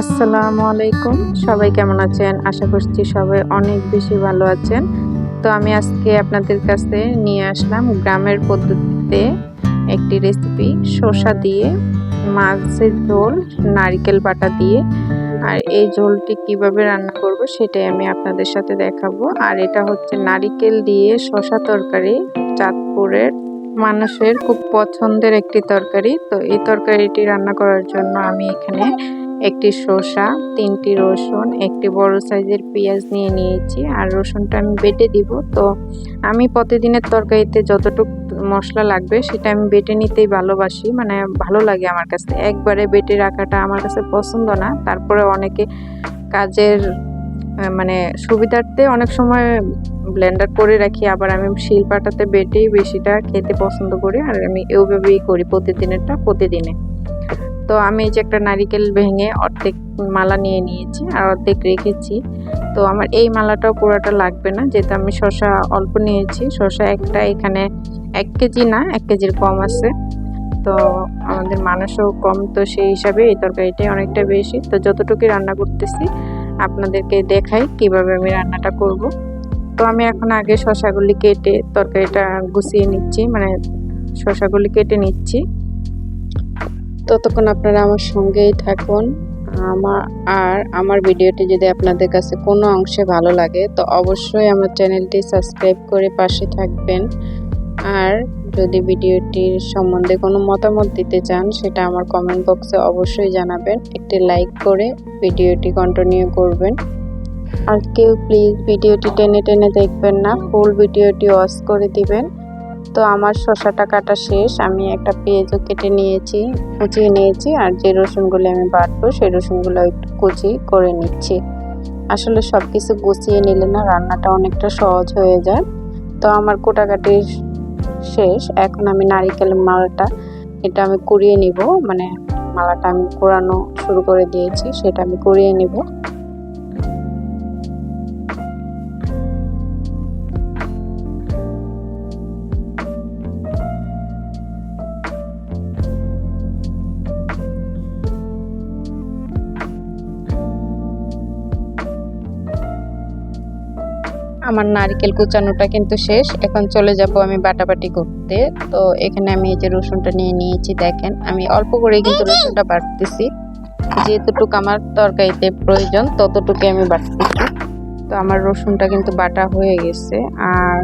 আসসালামু আলাইকুম। সবাই কেমন আছেন? আশা করছি সবাই অনেক বেশি ভালো আছেন। তো আমি আজকে আপনাদের কাছে নিয়ে আসলাম গ্রামের পদ্ধতিতে একটি রেসিপি শসা দিয়ে মাছের ঝোল, নারকেল বাটা দিয়ে। আর এই ঝোলটি কীভাবে রান্না করব সেটাই আমি আপনাদের সাথে দেখাবো। আর এটা হচ্ছে নারিকেল দিয়ে শসা তরকারি, চাঁদপুরের মানুষের খুব পছন্দের একটি তরকারি। তো এই তরকারিটি রান্না করার জন্য আমি এখানে একটি শসা, তিনটি রসুন, একটি বড় সাইজের পেঁয়াজ নিয়ে নিয়েছি। আর রসুনটা আমি বেটে দিব। তো আমি প্রতিদিনের তরকারিতে যতটুকু মশলা লাগবে সেটা আমি বেটে নিতেই ভালোবাসি। মানে ভালো লাগে আমার কাছে। একবারে বেটে রাখাটা আমার কাছে পছন্দ না। তারপরে অনেকে কাজের মানে সুবিধার্থে অনেক সময় ব্লেন্ডার করে রাখি। আবার আমি শিলপাটাতে বেটেই বেশিটা খেতে পছন্দ করি। আর আমি এইভাবেই করি প্রতিদিনেরটা, প্রতিদিনে। তো আমি এই যে একটা নারিকেল ভেঙে অর্ধেক মালা নিয়ে নিয়েছি আর অর্ধেক রেখেছি। তো আমার এই মালাটাও পুরোটা লাগবে না, যেহেতু আমি শশা অল্প নিয়েছি। শশা একটা এখানে এক কেজি না, এক কেজির কম আছে। তো আমাদের মানুষও কম, তো সেই হিসাবে এই তরকারিটাই অনেকটা বেশি। তো যতটুকু রান্না করতেছি, আপনাদেরকে দেখাই কীভাবে আমি রান্নাটা করব। তো আমি এখন আগে শশাগুলি কেটে তরকারিটা গুছিয়ে নিচ্ছি মানে শশাগুলি কেটে নিচ্ছি। ততক্ষণ আপনারা আমার সঙ্গেই থাকুন। আমার আর আমার ভিডিওটি যদি আপনাদের কাছে কোনো অংশে ভালো লাগে, তো অবশ্যই আমার চ্যানেলটি সাবস্ক্রাইব করে পাশে থাকবেন। আর যদি ভিডিওটির সম্বন্ধে কোনো মতামত দিতে চান, সেটা আমার কমেন্ট বক্সে অবশ্যই জানাবেন। একটি লাইক করে ভিডিওটি কন্টিনিউ করবেন। আর কেউ প্লিজ ভিডিওটি টেনে টেনে দেখবেন না ফুল ভিডিওটি ওয়াচ করে দিবেন। তো আমার শসাটা কাটা শেষ। আমি একটা পেঁয়াজও কেটে নিয়েছি, কুচিয়ে নিয়েছি, আর যে রসুনগুলো আমি বাটবো, সেই রসুনগুলো একটু কুচি করে নিচ্ছি। আসলে সব কিছু গুছিয়ে নিলে না রান্নাটা অনেকটা সহজ হয়ে যায়। তো আমার কোটাকাটি শেষ। এখন আমি নারিকেল মালাটা, এটা আমি কুড়িয়ে নিব। মানে মালাটা আমি কোরানো শুরু করে দিয়েছি, সেটা আমি কুড়িয়ে নিব। আমার নারকেল কুচানোটা কিন্তু শেষ। এখন চলে যাব আমি বাটাবাটি করতে। তো এখানে আমি এই যে রসুনটা নিয়ে নিয়েছি, দেখেন। আমি অল্প করে কিন্তু রসুনটা বাটতেছি। যেতটুকু আমার তরকারিতে প্রয়োজন, ততটুকু আমি বাটতেছি। তো আমার রসুনটা কিন্তু বাটা হয়ে গেছে। আর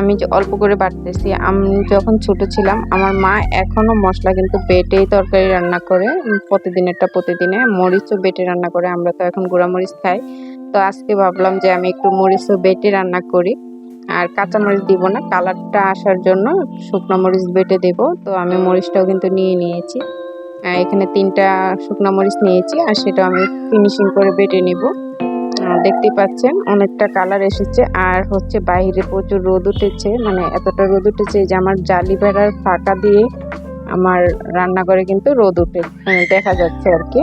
আমি যে অল্প করে বাটতেছি, আমি যখন ছোট ছিলাম, আমার মা এখনও মশলা কিন্তু বেটেই তরকারি রান্না করে। প্রতিদিনেরটা প্রতিদিনে। মরিচও বেটে রান্না করে, আমরা তো এখন গুঁড়া মরিচ খাই। তো আজকে ভাবলাম যে আমি একটু মরিচও বেটে রান্না করি। আর কাঁচামরিচ দিব না, কালারটা আসার জন্য শুকনো মরিচ বেটে দেব। তো আমি মরিচটাও কিন্তু নিয়ে নিয়েছি। এখানে তিনটা শুকনো মরিচ নিয়েছি আর সেটা আমি ফিনিশিং করে বেটে নিব। দেখতে পাচ্ছেন অনেকটা কালার এসেছে আর হচ্ছে বাইরে প্রচুর রোদ উঠেছে। মানে এতটা রোদ উঠেছে যে আমার জালি বেড়ার ফাঁকা দিয়ে আমার রান্নাঘরে কিন্তু রোদ উঠে দেখা যাচ্ছে আর কি।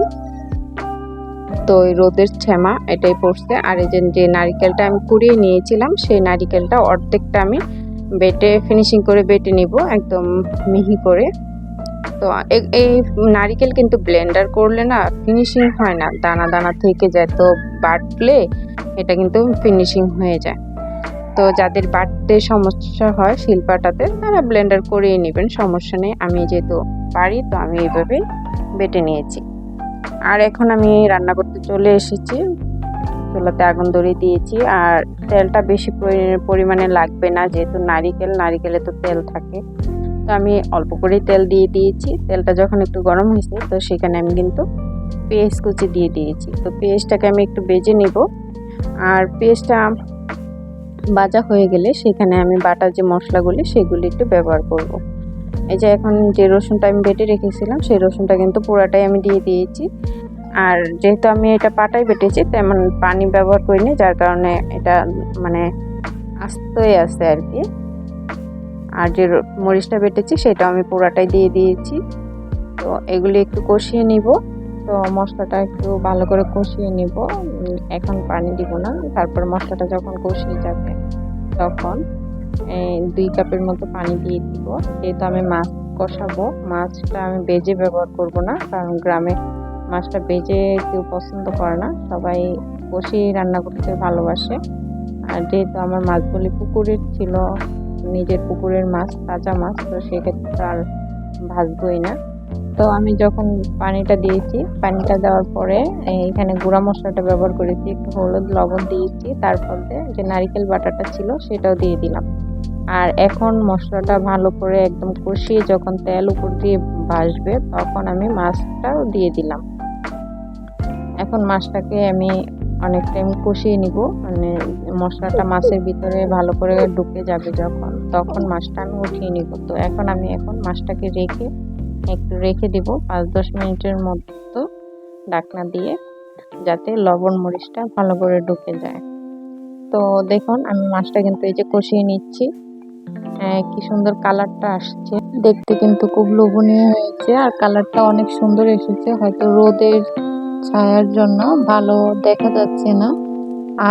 তো ওই রোদের ছ্যামা এটাই পড়ছে। আর এই যে যে নারিকেলটা আমি কুড়িয়ে নিয়েছিলাম, সেই নারিকেলটা অর্ধেকটা আমি বেটে ফিনিশিং করে বেটে নিব, একদম মিহি করে। তো এই নারিকেল কিন্তু ব্লেন্ডার করলে না ফিনিশিং হয় না, দানা দানা থেকে যায় তো বাটলে এটা কিন্তু ফিনিশিং হয়ে যায়। তো যাদের বাটতে সমস্যা হয় শিল্পাটাতে, তারা ব্লেন্ডার করেই নেবেন, সমস্যা নেই। আমি যেহেতু পারি, তো আমি এইভাবে বেটে নিয়েছি। আর এখন আমি রান্না করতে চলে এসেছি। চুলাতে আগুন ধরিয়ে দিয়েছি। আর তেলটা বেশি পরিমাণে লাগবে না, যেহেতু নারিকেল, নারিকেলে তো তেল থাকে। তো আমি অল্প করেই তেল দিয়ে দিয়েছি। তেলটা যখন একটু গরম হয়েছে, তো সেখানে আমি কিন্তু পেঁয়াজ কুচি দিয়ে দিয়েছি। তো পেঁয়াজটাকে আমি একটু বেজে নেব। আর পেঁয়াজটা বাজা হয়ে গেলে সেখানে আমি বাটা যে মশলাগুলি, সেগুলি একটু ব্যবহার করব। এই যে এখন যে রসুনটা আমি বেটে রেখেছিলাম, সেই রসুনটা কিন্তু পুরাটাই আমি দিয়ে দিয়েছি। আর যেহেতু আমি এটা পাটাই বেটেছি, তেমন পানি ব্যবহার করিনি, যার কারণে এটা মানে আস্তই আছে আর কি। আর যে মরিচটা বেটেছি সেটা আমি পুরাটাই দিয়ে দিয়েছি। তো এগুলি একটু কষিয়ে নিব। তো মশলাটা একটু ভালো করে কষিয়ে নিব। এখন পানি দিব না। তারপর মশলাটা যখন কষিয়ে যাবে, তখন দুই কাপের মতো পানি দিয়ে দিব। যেহেতু আমি মাছ কষাবো, মাছটা আমি বেজে ব্যবহার করব না, কারণ গ্রামে মাছটা বেজে কেউ পছন্দ করে না। সবাই কষিয়ে রান্না করতে ভালোবাসে। আর যেহেতু আমার মাছগুলি পুকুরের ছিল, নিজের পুকুরের মাছ, তাজা মাছ, তো সেক্ষেত্রে আর ভাজবই না। তো আমি যখন পানিটা দিয়েছি, পানিটা দেওয়ার পরে এখানে গুঁড়া মশলাটা ব্যবহার করেছি, একটু হলুদ লবণ দিয়েছি তারপর যে নারিকেল বাটাটা ছিল, সেটাও দিয়ে দিলাম। আর এখন মশলাটা ভালো করে একদম কষিয়ে যখন তেল উপর দিয়ে ভাসবে তখন আমি মাছটাও দিয়ে দিলাম। এখন মাছটাকে আমি অনেক টাইম কষিয়ে নিব। মানে মশলাটা মাছের ভিতরে ভালো করে ঢুকে যাবে যখন, তখন মাছটা আমি উঠিয়ে নিব। তো এখন আমি এখন মাছটাকে রেখে একটু রেখে দিব, পাঁচ দশ মিনিটের মতো ডাকনা দিয়ে, যাতে লবণ মরিচটা ভালো করে ঢুকে যায়। তো দেখুন, আমি মাছটা কিন্তু এই যে কষিয়ে নিচ্ছি। কি সুন্দর কালারটা আসছে। দেখতে কিন্তু খুব লোভনীয় হয়েছে আর কালারটা অনেক সুন্দর এসেছে। হয়তো রোদের ছায়ার জন্য ভালো দেখা যাচ্ছে না।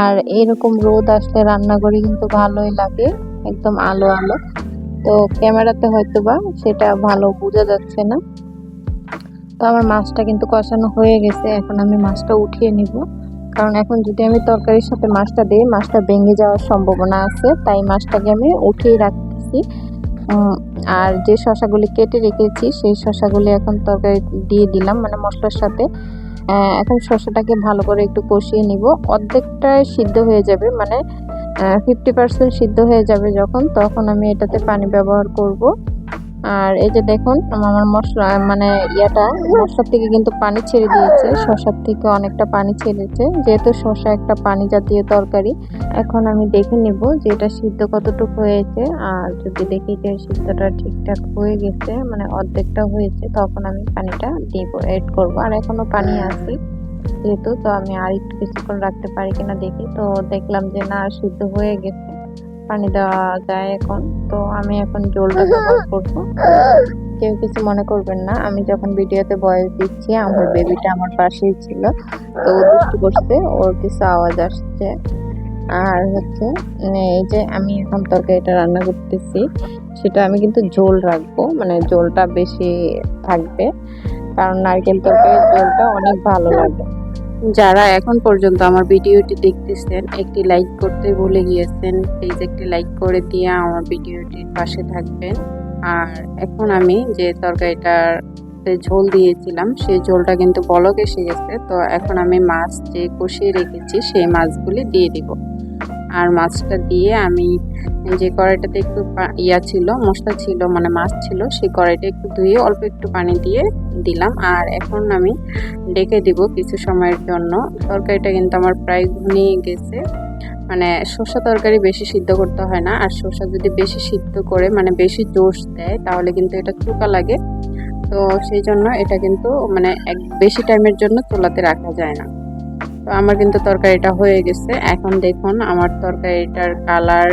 আর এরকম রোদ আসলে রান্না রান্নাঘরে কিন্তু ভালোই লাগে, একদম আলো আলো। তো ক্যামেরাতে হয়তো বা সেটা ভালো বোঝা যাচ্ছে না। তো আমার মাছটা কিন্তু কষানো হয়ে গেছে, এখন আমি মাছটা উঠিয়ে নিব। কারণ এখন যদি আমি তরকারির সাথে মাছটা দিই, মাছটা ভেঙে যাওয়ার সম্ভাবনা আছে, তাই মাছটাকে আমি উঠিয়ে রাখতেছি। আর যে শশাগুলি কেটে রেখেছি, সেই শশাগুলি এখন তরকারি দিয়ে দিলাম মানে মশলার সাথে। এখন শসাটাকে ভালো করে একটু কষিয়ে নিব। অর্ধেকটাই সিদ্ধ হয়ে যাবে মানে ফিফটি পার্সেন্ট সিদ্ধ হয়ে যাবে যখন, তখন আমি এটাতে পানি ব্যবহার করব। আর এই যে দেখুন, আমার মশলা মানে ইয়াটা মশলার থেকে কিন্তু পানি ছেড়ে দিয়েছে। শশার থেকে অনেকটা পানি ছেড়েছে। যেহেতু শশা একটা পানি জাতীয় তরকারি, এখন আমি দেখে নেব যে এটা সিদ্ধ কতটুকু হয়েছে। আর যদি দেখি যে সিদ্ধটা ঠিকঠাক হয়ে গেছে মানে অর্ধেকটা হয়েছে, তখন আমি পানিটা দিব এড করব। আর এখনও পানি আছে যেহেতু, তো আমি আর একটু কিছুক্ষণ রাখতে পারি কিনা দেখি। তো দেখলাম যে না, সিদ্ধ হয়ে গেছে। পানি দেওয়া যায় এখন। তো আমি এখন জলটা ব্যবহার করব। কেউ কিছু মনে করবেন না, আমি যখন ভিডিওতে বয়স দিচ্ছি, আমার বেবিটা আমার পাশেই ছিল। তো ও দুষ্টু করছে, ওর কিছু আওয়াজ আসছে। আর হচ্ছে মানে এই যে আমি এখন তরকারিটা রান্না করতেছি, সেটা আমি কিন্তু ঝোল রাখব মানে ঝোলটা বেশি থাকবে। কারণ নারকেল তরকারির ঝোলটা অনেক ভালো লাগে। যারা এখন পর্যন্ত আমার ভিডিওটি দেখতেছেন, একটি লাইক করতে ভুলে গিয়েছেন প্লিজ একটি লাইক করে দিয়ে আমার ভিডিওটির পাশে থাকবেন। আর এখন আমি যে তরকারিটার ঝোল দিয়েছিলাম, সেই ঝোলটা কিন্তু বলক এসে গেছে, তো এখন আমি মাছ যে কষিয়ে রেখেছি, সেই মাছগুলি দিয়ে দিব। আর মাছটা দিয়ে আমি যে কড়াইটাতে একটু ইয়া ছিল, মশলা ছিল মানে মাছ ছিল, সেই কড়াইটা একটু ধুয়ে অল্প একটু পানি দিয়ে দিলাম। আর এখন আমি ডেকে দিব কিছু সময়ের জন্য। তরকারিটা কিন্তু আমার প্রায় ঘুমিয়ে গেছে। মানে শসা তরকারি বেশি সিদ্ধ করতে হয় না। আর শসা যদি বেশি সিদ্ধ করে মানে বেশি জোশ দেয়, তাহলে কিন্তু এটা চুকা লাগে। তো সেই জন্য এটা কিন্তু মানে এক, বেশি টাইমের জন্য চোলাতে রাখা যায় না। তো আমার কিন্তু তরকারিটা হয়ে গেছে। এখন দেখুন আমার তরকারিটার কালার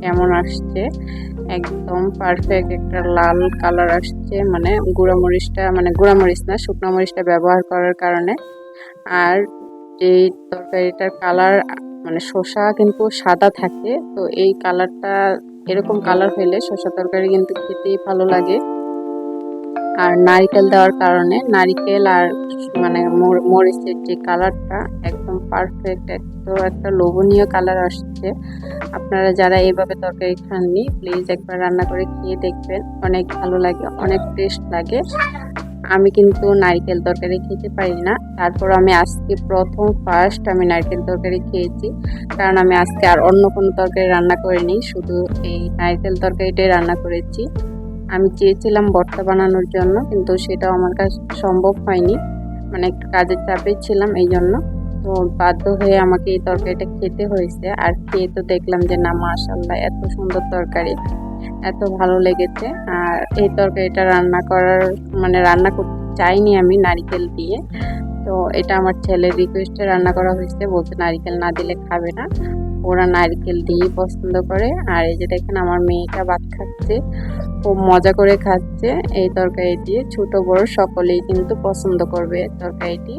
কেমন আসছে। একদম পারফেক্ট একটা লাল কালার আসছে। মানে গুঁড়ামরিচটা মানে গুঁড়ামরিচ না, শুকনো মরিচটা ব্যবহার করার কারণে। আর এই তরকারিটার কালার মানে শসা কিন্তু সাদা থাকে। তো এই কালারটা, এরকম কালার হলে শসা তরকারি কিন্তু খেতেই ভালো লাগে। আর নারিকেল দেওয়ার কারণে নারিকেল আর মানে মরিচের যে কালারটা একদম পারফেক্ট একদম একটা লোভনীয় কালার আসছে। আপনারা যারা এইভাবে তরকারি খাননি প্লিজ একবার রান্না করে খেয়ে দেখবেন। অনেক ভালো লাগে, অনেক টেস্ট লাগে। আমি কিন্তু নারকেল তরকারি খেতে পারি না। তারপর আমি আজকে প্রথম ফার্স্ট আমি নারকেল তরকারি খেয়েছি। কারণ আমি আজকে আর অন্য কোনো তরকারি রান্না করিনি, শুধু এই নারকেল তরকারিটাই রান্না করেছি। আমি চেয়েছিলাম ভর্তা বানানোর জন্য, কিন্তু সেটাও আমার কাছে সম্ভব হয়নি। মানে একটু কাজের চাপে ছিলাম এই জন্য। তো বাধ্য হয়ে আমাকে এই তরকারিটা খেতে হয়েছে। আর খেয়ে তো দেখলাম যে, না মাশাল্লাহ এত সুন্দর তরকারি, এত ভালো লেগেছে। আর এই তরকারিটা রান্না করার মানে রান্না করতে চাইনি আমি নারিকেল দিয়ে। তো এটা আমার ছেলের রিকোয়েস্টে রান্না করা হয়েছে। বলতে নারিকেল না দিলে খাবে না। ওরা নারকেল দিয়েই পছন্দ করে। আর এই যে দেখেন আমার মেয়েটা ভাত খাচ্ছে, খুব মজা করে খাচ্ছে এই তরকারি দিয়ে ছোট, বড় সকলেই কিন্তু পছন্দ করবে তরকারিটি।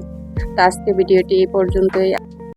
তো আজকে ভিডিওটি এই পর্যন্তই।